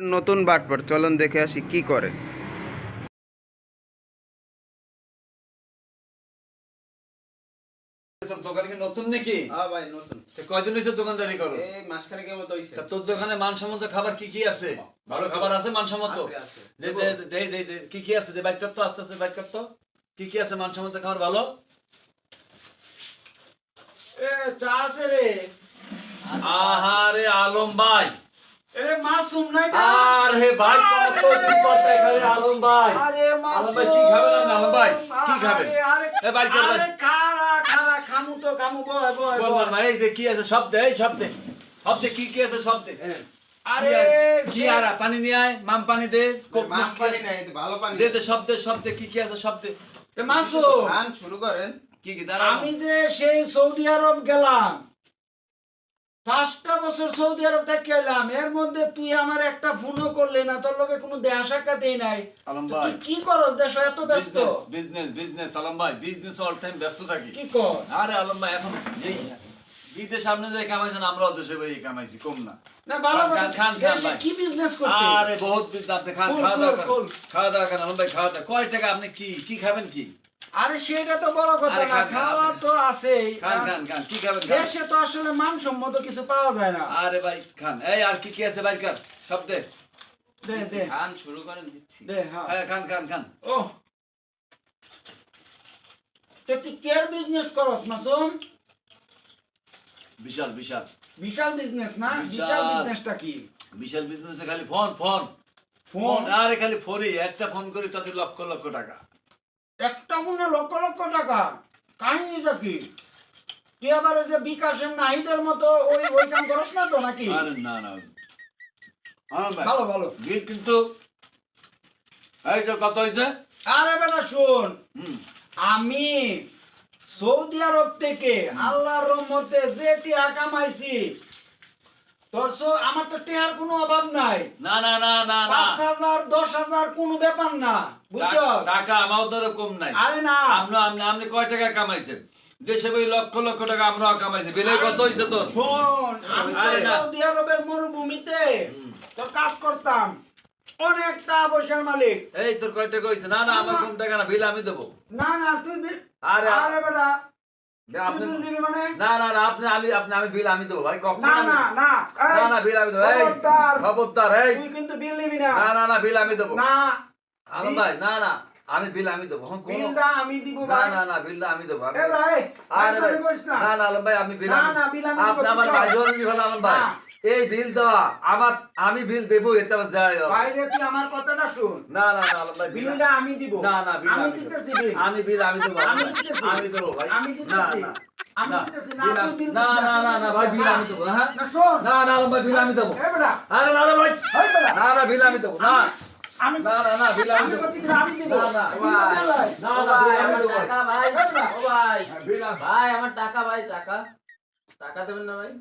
নতুন বাটপার চলন দেখে আসি কি করে। তোর দোকান কি নতুন নাকি? হ্যাঁ ভাই নতুন। কয়দিন হয়েছে দোকানদারি করো এই মাসখানেকের মতো হইছে। তোর দোকানে মানসম্মত খাবার কি কি আছে? ভালো খাবার আছে মানসম্মত? আছে, আছে। দে দে দে দে দে কি কি আছে? দে বাইক করতো আস্তে আস্তে বাইক করতো কি কি আছে মানসম্মত খাবার ভালো? এ চা আছে রে। আহারে আলম ভাই। এ মাসুম নাই না আরে ভাই কত বিপদ এখানে আলম ভাই। আলম ভাই কি খাবেন আপনি? আলম ভাই কি খাবেন? আরে, আরে এ ভাই চল ভাই। খারা খারা খামু তো খামু বয় বয় বল ভাই এই কি আছে সব দে সব দে। সব দে কি কি আছে সব দে। আরে কি আর পানি নিয়ে আয় মাম পানি দে মাম পানি নাই ভালো পানি দে দে। সব দে সব দে কি কি আছে সব দে। খান শুরু করেন। কি কি দাঁড়া আমি যে সেই সৌদি আরব গেলাম পাঁচটা বছর সৌদি আরব থেকে এলাম। এর মধ্যে তুই আমার একটা ফোনও করলি না তোর লগে কোনো দেহা সাক্ষাৎই নাই। আলম ভাই। কি করস দেশ? এত ব্যস্ত। বিজনেস বিজনেস আলম ভাই বিজনেস অল টাইম ব্যস্ত থাকি। কি কর আরে আলম ভাই এখন যেই বিদেশ সামনে যে কামাইছেন আমরাও দেশে বই কামাইছি কম না। না ভালো খান, খান, খান, ভাই। কি বিজনেস করছিস? আরে বহুত বিজনেস আপনি খান খাওয়া দাওয়া খাওয়া দাওয়া করেন আলম ভাই খাওয়া দাওয়া কয় টাকা আপনি কি কি খাবেন কি? আরে সেটা তো বড় কথা না খান, খান, খাওয়া তো আছেই খান খান খান কি খাবেন দেশে তো আসলে মানসম্মত কিছু পাওয়া যায় না। আরে ভাই খান। এই আর কি কি আছে ভাই কার সব দে। দে দে। খান শুরু করেন দিচ্ছি। দে হ্যাঁ। খান, খান খান খান। ও তো তুই কেয়ার বিজনেস করস মাসুম? বিশাল বিশাল। বিশাল বিজনেস না? বিশাল। বিজনেসটা কি? বিশাল বিজনেসে খালি ফোন ফোন ফোন ফোন আরে খালি ফোনই একটা ফোন করি তাতে লক্ষ লক্ষ টাকা। একটা ফোনে লক্ষ লক্ষ টাকা। কাহিনীটা কি? তুই আবার যে বিকাশের নাহিদের মতো ওই ওই কাম করস না তো নাকি? আরে না না। ভালো ভালো। বিল কিন্তু এই তো কত হয়েছে? আরে বেটা শোন। আমি সৌদি আরব থেকে আল্লাহর রহমতে যে টিয়া কামাইছি তোর সো- আমার তো টিয়ার কোনো অভাব নাই। না না না না না ব্যাপার না বুঝছ? টাকা আমার দ্বারা কম নাই। আরে না। আপনি আপনি আপনি কয় টাকা কামাইছেন? দেশে বই লক্ষ লক্ষ টাকা আমরাও কামাইছি। বিলে কত হয়েছে তোর? শোন আমি। সৌদি আরবের মরুভূমিতে। তোর কাজ করতাম। অনেক টাকা পয়সার মালিক। এই তোর কয় টাকা হয়েছে না না আমার কম টাকা না বিল আমি দেবো। না না তুই বি- আরে আরে বেটা আপনি বিল দিবি না না না আপনি আমি আপনি আমি বিল আমি দেবো ভাই কখন না না না না না বিল আমি দেবো এই খবরদার। এই। তুই কিন্তু বিল নিবি না না না বিল আমি দেবো। না আলম ভাই না না আমি বিল আমি দেবো হ্যাঁ, বিলটা আমি দিব না ভাই না না বিলটা আমি দেবো এ ভাই আরে ভাই না না না আলম ভাই আমি বিল না, না, বিল আমি দেবো, আপনি আমার? ভাই জরুরি হলো আলম ভাই না। এই বিল দেওয়া আমার আমি বিল দেবো এটা আমার যায়। বাইরে তুই আমার কথাটা শুন না না না আলম ভাই বিল বিলটা আমি দিব না না বিল আমি দিতেছি বিল আমি বিল আমি দেবো আমি ভাই। দিতেছি। আমি দেবো ভাই আমি না দিতেছি। না না, না না না না না ভাই বিল আমি দেবো হ্যাঁ না শোন না না আলম ভাই বিল আমি দেবো আরে না ভাই না না বিল আমি দেবো না আমি না না না বিল আমি আমি দেবো। না, না, না, বিলটা দে ভাই। না না ভাই, বিল আমি আমার দেবো। টাকা ভাই। ও ভাই বিল আমি- ভাই আমার টাকা ভাই টাকা। টাকা দেবেন না ভাই?